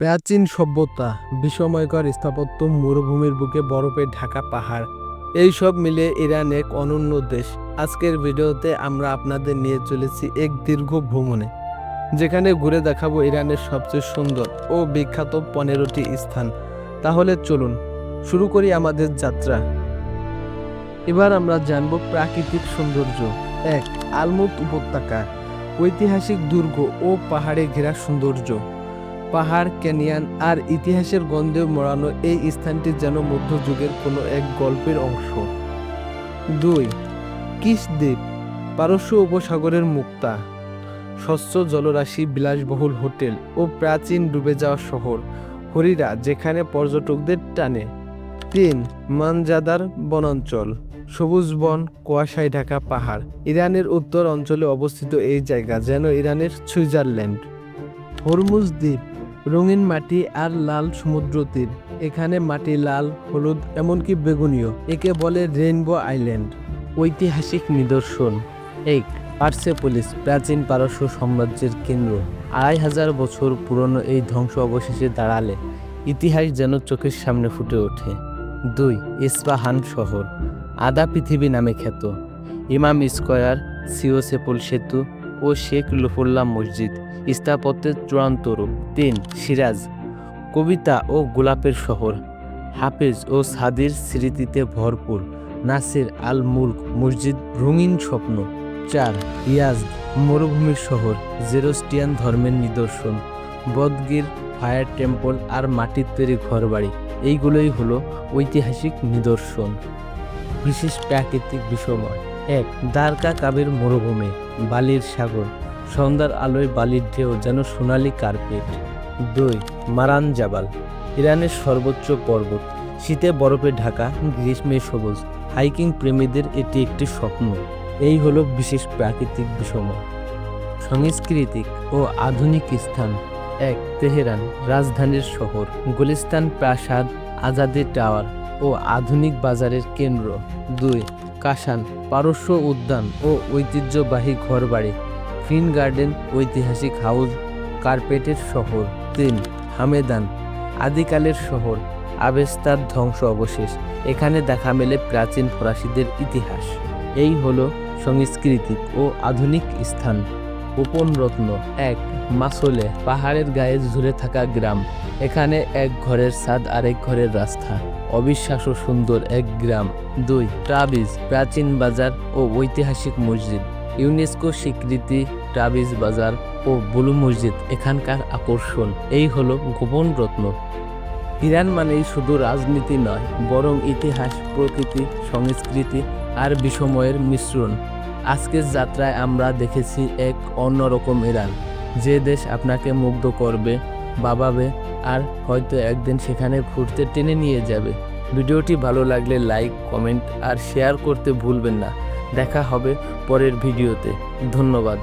প্রাচীন সভ্যতা, বিস্ময়কর স্থাপত্য, মরুভূমির বুকে বরফে ঢাকা পাহাড় এই সব মিলে ইরান এক অনন্য দেশ। আজকের ভিডিওতে আমরা আপনাদের নিয়ে চলেছি এক দীর্ঘ ভ্রমণে, যেখানে ঘুরে দেখাবো ইরানের সবচেয়ে সুন্দর ও বিখ্যাত পনেরোটি স্থান। তাহলে চলুন, শুরু করি আমাদের যাত্রা। এবার আমরা জানব প্রাকৃতিক সৌন্দর্য। এক, আলমুত উপত্যকা, ঐতিহাসিক দুর্গ ও পাহাড়ে ঘেরা সৌন্দর্য। পাহাড়, ক্যানিয়ান আর ইতিহাসের গন্ধে মোড়ানো এই স্থানটি যেন মধ্যযুগের কোনো এক গল্পের অংশ। দুই কিস দ্বীপ পারস্য উপসাগরের মুক্তা। স্বচ্ছ জলরাশি, বিলাসবহুল হোটেল ও প্রাচীন ডুবে যাওয়া শহর, হরিরা যেখানে পর্যটকদের টানে। তিন, মানজাদার বনাঞ্চল, সবুজ বন, কুয়াশায় ঢাকা পাহাড়, ইরানের উত্তর অঞ্চলে অবস্থিত এই জায়গা যেন ইরানের সুইজারল্যান্ড। হরমুজ দ্বীপ রঙিন মাটি আর লাল সমুদ্র তীর। এখানে মাটি লাল, হলুদ, এমনকি বেগুনীয় একে বলে রেইনবো আইল্যান্ড। ঐতিহাসিক নিদর্শন। এক পার্সেপোলিস প্রাচীন পারস্য সাম্রাজ্যের কেন্দ্র। আড়াই হাজার বছর পুরনো এই ধ্বংস অবশেষে দাঁড়ালে, ইতিহাস যেন চোখের সামনে ফুটে ওঠে। দুই, ইস্পাহান শহর। আদা পৃথিবী নামে খ্যাত। ইমাম স্কয়ার সিওসেপল সেতু ও শেখ লুফুল্লাহ মসজিদ। স্থাপত্যের চূড়ান্ত রূপ। তিন, সিরাজ, কবিতা ও গোলাপের শহর। হাফেজ ও সাদির স্মৃতিতে ভরপুর নাসির আল মুলক মসজিদ রঙিন স্বপ্ন। চার ইয়াজ মরুভূমির শহর, জেরোস্টিয়ান ধর্মের নিদর্শন। বদগির, ফায়ার টেম্পল আর মাটির তৈরি ঘরবাড়ি, এইগুলোই হলো ঐতিহাসিক নিদর্শন। বিশেষ প্রাকৃতিক বিষময়। এক, দ্বারকা কাবের মরুভূমি, বালির সাগর। সন্ধ্যার আলোয় বালির ঢেউ যেন সোনালি কার্পেট। দুই, মারান জাবাল, ইরানের সর্বোচ্চ পর্বত। শীতে বরফে ঢাকা, গ্রীষ্মে সবুজ। হাইকিং প্রেমীদের এটি একটি স্বপ্ন। এই হলো বিশেষ প্রাকৃতিক বিষময় সাংস্কৃতিক ও আধুনিক স্থান। এক, তেহরান, রাজধানীর শহর। গুলিস্তান প্রাসাদ, আজাদি টাওয়ার ও আধুনিক বাজারের কেন্দ্র। দুই কাশান পারস্য উদ্যান ও ঐতিহ্যবাহী ঘরবাড়ি। গ্রিন গার্ডেন ঐতিহাসিক হাউস, কার্পেটের শহর, তিন, হামেদান, আদিকালের শহর, আবেস্তার ধ্বংস অবশেষ, এখানে দেখা মেলে প্রাচীন ফরাসিদের ইতিহাস। এই হলো সাংস্কৃতিক ও আধুনিক স্থান। গোপন রত্ন এক, মাসলে, পাহাড়ের গায়ে ঝুলে থাকা গ্রাম। এখানে এক ঘরের ছাদ, আরেক ঘরের রাস্তা। অবিশ্বাস্য সুন্দর এক গ্রাম। দুই ট্রাবিজ প্রাচীন বাজার ও ঐতিহাসিক মসজিদ। ইউনেস্কো স্বীকৃতি ট্রাবিজ বাজার ও বুলু মসজিদ এখানকার আকর্ষণ। এই হলো গোপন রত্ন। ইরান মানেই শুধু রাজনীতি নয়, বরং ইতিহাস, প্রকৃতি, সংস্কৃতি আর বিষময়ের মিশ্রণ। আজকের যাত্রায় আমরা দেখেছি এক অন্যরকম ইরান। যে দেশ আপনাকে মুগ্ধ করবে, বাবাবে, আর হয়তো একদিন সেখানে ঘুরতে টেনে নিয়ে যাবে। ভিডিওটি ভালো লাগলে লাইক, কমেন্ট আর শেয়ার করতে ভুলবেন না। দেখা হবে পরের ভিডিওতে। ধন্যবাদ।